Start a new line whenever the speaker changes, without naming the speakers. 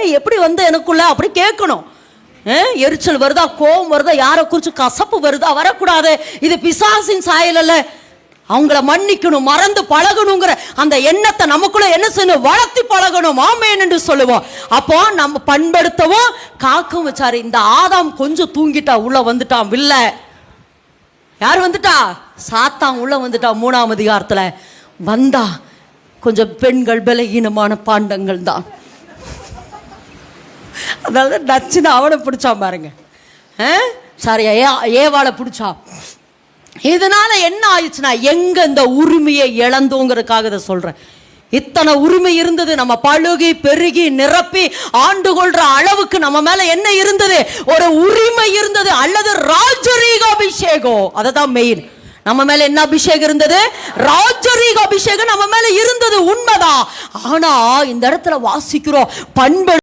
ஏய் எப்படி வந்து எனக்குள்ள? அப்படி கேட்கணும். எரிச்சல் வருதா? கோபம் வருதா? யாரை குறிச்சு கசப்பு வருதா? வரக்கூடாது. இது பிசாசின் சாயல் அல்ல அவங்கள மன்னிக்கணும் மறந்து பழகணுங்கிற அந்த எண்ணத்தை நமக்குள்ள என்ன செய்யணும்? வளர்த்தி பழகணும். ஆமேன் என்று சொல்லுவோம். அப்போ நம்ம பண்படுத்தவும் காக்கும் வச்சாரு. இந்த ஆதாம் கொஞ்சம் தூங்கிட்டா உள்ள வந்துட்டான் வில்ல. யார் வந்துட்டா? சாத்தான் உள்ள வந்துட்டா மூணாம் அதிகாரத்துல. வந்தா கொஞ்சம் பெண்கள் பலகீனமான பாண்டங்கள் தான் அதனால நச்சுன்னு அவனை பிடிச்சான் பாருங்க. ஆ? சாரி ஏ ஏவாளை பிடிச்சான். இதனால என்ன ஆயிடுச்சுன்னா எங்க இந்த உரிமையை இழந்தோங்கிறதுக்காக இதை சொல்றேன். இத்தனை உரிமை இருந்தது நம்ம பழுகி பெருகி நிரப்பி ஆண்டு கொள்ற அளவுக்கு நம்ம மேல என்ன இருந்தது? ஒரு உரிமை இருந்தது அல்லது ராஜரீக அபிஷேகம் அதுதான் மெயின் நம்ம மேல என்ன அபிஷேகம் இருந்தது? ராஜரீக அபிஷேகம் நம்ம மேல இருந்தது உண்மைதான். ஆனா இந்த இடத்துல வாசிக்கிறோம் பண்பு